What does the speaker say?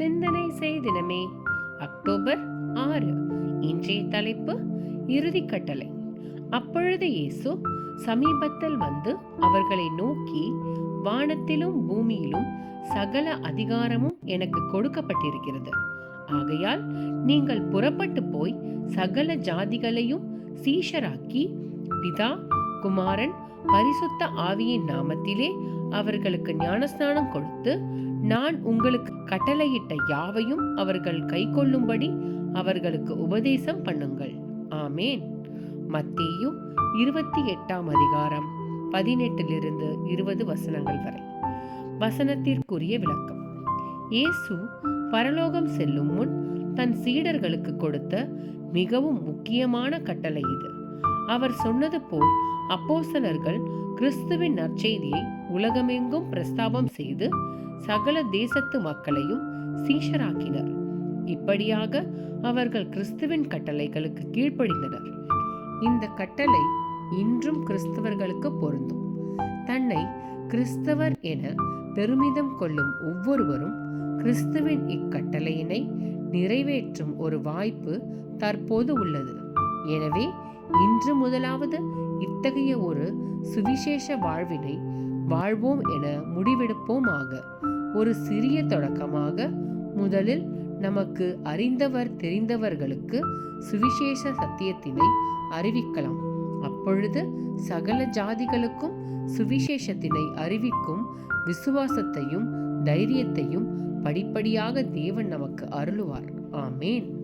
சிந்தனை செய்தினமே அக்டோபர் ஆறு இன்றைய தலைப்பு இறுதி கட்டளை. அப்பொழுது இயேசு சமீபத்தில் வந்து அவர்களை நோக்கி வானத்திலும் பூமியிலும் சகல அதிகாரமும் எனக்கு கொடுக்கப்பட்டிருக்கிறது. ஆகையால் நீங்கள் புறப்பட்டு போய் சகல ஜாதிகளையும் சீஷராக்கி பிதா குமாரன் பரிசுத்த ஆவியின் நாமத்திலே அவர்களுக்கு ஞானஸ்நானம் கொடுத்து நான் உங்களுக்கு கட்டளையிட்ட யாவையும் அவர்கள் கைக்கொள்ளும்படி அவர்களுக்கு உபதேசம் பண்ணுங்கள். ஆமேன். மத்தேயு இருபத்தி எட்டாம் அதிகாரம் பதினெட்டிலிருந்து இருபது வசனங்கள் வரை. வசனத்திற்குரிய விளக்கம். இயேசு பரலோகம் செல்லும் முன் தன் சீடர்களுக்கு கொடுத்த மிகவும் முக்கியமான கட்டளை இது. அவர் சொன்னது போல் அப்போசலர்கள் கிறிஸ்துவின் நற்செய்தியை உலகமெங்கும் பிரஸ்தாபம் செய்து சகல தேசத்து மக்களையும் சீஷராக்கினர். இப்படியாக அவர்கள் கிறிஸ்துவின் கட்டளைகளுக்கு கீழ்ப்படிந்தனர். இந்த கட்டளை இன்றும் கிறிஸ்தவர்களுக்கு பொருந்தும். தன்னை கிறிஸ்தவர் என பெருமிதம் கொள்ளும் ஒவ்வொருவரும் கிறிஸ்துவின் இக்கட்டளையினை நிறைவேற்றும் ஒரு வாய்ப்பு தற்போது உள்ளது. எனவே இன்று முதலாவது இத்தகைய ஒரு சுவிசேஷ வாழ்வினை வாழ்வோம் என முடிவெடுப்போமாக. ஒரு சிறிய தொடக்கமாக முதலில் நமக்கு அறிந்தவர் தெரிந்தவர்களுக்கு சுவிசேஷ சத்தியத்தினை அறிவிக்கலாம். அப்பொழுது சகல ஜாதிகளுக்கும் சுவிசேஷத்தினை அறிவிக்கும் விசுவாசத்தையும் தைரியத்தையும் படிப்படியாக தேவன் நமக்கு அருளுவார். ஆமேன்.